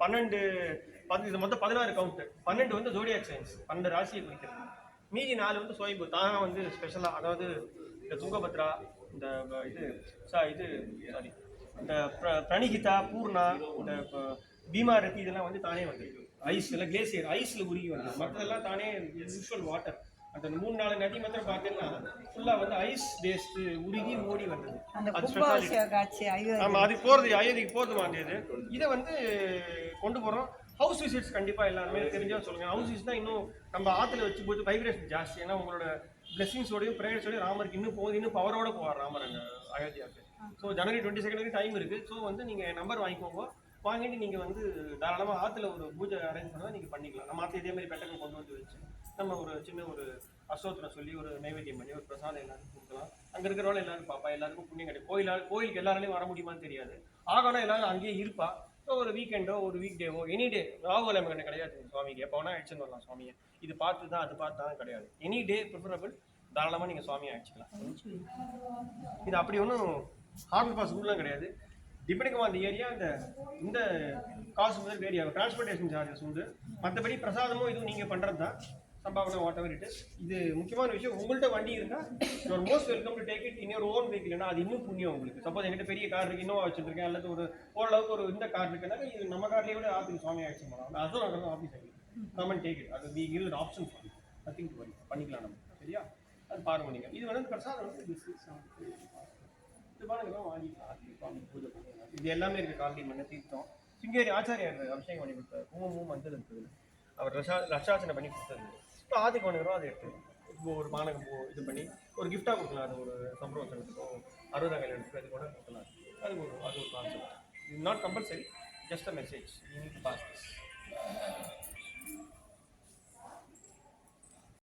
பன்னெண்டு பத்து இது மொத்தம் பதினாறு கவுண்ட் பன்னெண்டு வந்து ஜோடியாக் சயின்ஸ் பன்னெண்டு ராசியை குறிக்கிறது. மீதி நாலு வந்து சோய்பு தான் வந்து ஸ்பெஷலாக அதாவது இந்த துங்கபத்ரா இந்த இது சா இது சாரி இந்த பிர- பிரணிகிதா பூர்ணா இந்த பீமா ரத்தி இதெல்லாம் வந்து தானே வந்து ஐஸ் இல்லை கிளேசியர் ஐஸில் உருகி வந்து மற்றதெல்லாம் தானே யூஸ்வல் வாட்டர் அந்த மூணு நாலு நதி மாத்திரம் பார்த்தீங்கன்னா ஃபுல்லாக வந்து ஐஸ் பேஸ்டு உருகி ஓடி வந்தது. அந்த அது ஆமா அதுக்கு போறது அயோத்திக்கு போறது மாட்டேது இதை வந்து கொண்டு போறோம். ஹவுஸ் விசிட்ஸ் கண்டிப்பா எல்லாருமே தெரிஞ்சா சொல்லுங்க. ஹவுஸ் விசிட்ஸ் தான் இன்னும் நம்ம ஆத்துல வச்சு போட்டு வைப்ரேஷன் ஜாஸ்தி. ஏன்னா உங்களோட பிளெஸிங்ஸோடையும் ப்ரேயர்ஸோடய ராமருக்கு இன்னும் போகுது. இன்னும் பவரோட போவார் ராமர் அங்க அயோத்தியாவுக்கு. ஸோ ஜனவரி டுவெண்ட்டி செகண்ட் வரைக்கும் டைம் இருக்கு. ஸோ வந்து நீங்க நம்பர் வாங்கிக்கோங்க. வாங்கிட்டு நீங்க வந்து தாராளமா ஆத்துல ஒரு பூஜை அரேஞ்ச் பண்ணா நீங்க பண்ணிக்கலாம். நம்ம ஆத்துல இதே மாதிரி பெட்டகம் கொண்டு வந்து வச்சு நம்ம ஒரு சின்ன ஒரு அசோத்திரம் சொல்லி ஒரு நைவேத்தியம் பண்ணி ஒரு பிரசாதம் எல்லாருக்கும் கொடுக்கலாம். அங்கே இருக்கிறவங்க எல்லாரும் பாப்பா எல்லாருக்கும் புண்ணியம் கிடைக்கும். கோயிலால் கோயிலுக்கு எல்லாராலையும் வர முடியுமான்னு தெரியாது. ஆகணும் எல்லாரும் அங்கேயே இருப்பா. ஸோ ஒரு வீக்கெண்டோ ஒரு வீக் டேவோ எனி டே ராகுலம் கிடையாது சுவாமிக்கு. எப்போ வேணா அழைச்சுன்னு வரலாம் சுவாமியை. இது பார்த்து தான் அது பார்த்து தான் கிடையாது. எனி டே ப்ரிஃபரபிள் தாராளமாக நீங்கள் சுவாமியை அழைச்சிக்கலாம். இது அப்படி ஒன்றும் ஹார்ட் பாஸ் ரூல்லாம் கிடையாது. டிபெண்டிங் அந்த ஏரியா இந்த இந்த காசு முதல் வேரி ஆகும் டிரான்ஸ்போர்ட்டேஷன் சார்ஜஸ் உண்டு. மற்றபடி பிரசாதமும் இதுவும் நீங்கள் பண்ணுறது தான் சம்பாவனை வாட் எவர் இட் இஸ் இது முக்கியமான விஷயம். உங்கள்கிட்ட வண்டி இருந்தால் your most welcome to take it in your own வெஹிக்கிள்னா அது இன்னும் புண்ணியம் உங்களுக்கு. சப்போஸ் என்கிட்ட பெரிய கார் இருக்கு இன்னோவா வச்சுருக்கேன் அல்லது ஒரு ஓரளவுக்கு ஒரு இந்த கார் இருக்குன்னா இது நம்ம கார்லேயே விட ஆஃபீஸ் சுவாமி ஆயிடுச்சு பண்ணலாம் அதுவும் நாங்கள் ஆஃபீஸ் ஆகி கமன் டேக் இட் அது we give option for nothing to worry பண்ணிக்கலாம் நம்ம. சரியா? அது பாருங்க நீங்கள் இது வந்து பிரசாதம் வந்து இது பாருங்க வாங்கிக்கலாம் பூஜை இது எல்லாமே இருக்கு. காந்தி மண்ணை தீர்த்தம். சிங்கேரி ஆச்சாரியார் அபிஷேகம் பண்ணி கொடுத்தாரு. குங்குமம் மஞ்சள் இருக்குது அவர் ரஷா ரஷாசனை பண்ணி கொடுத்தது. இப்போ ஆதிக்கு ரூபா அதை எடுத்து இப்போ ஒரு பானகம் போ இது பண்ணி ஒரு கிஃப்டாக கொடுக்கலாம். அது ஒரு சம்பரோசனத்துக்கோ அறுபதாம் கல்யாணத்துக்கு அது கூட கொடுக்கலாம். அது ஒரு அது ஒரு concept not compulsory just a message you need pass this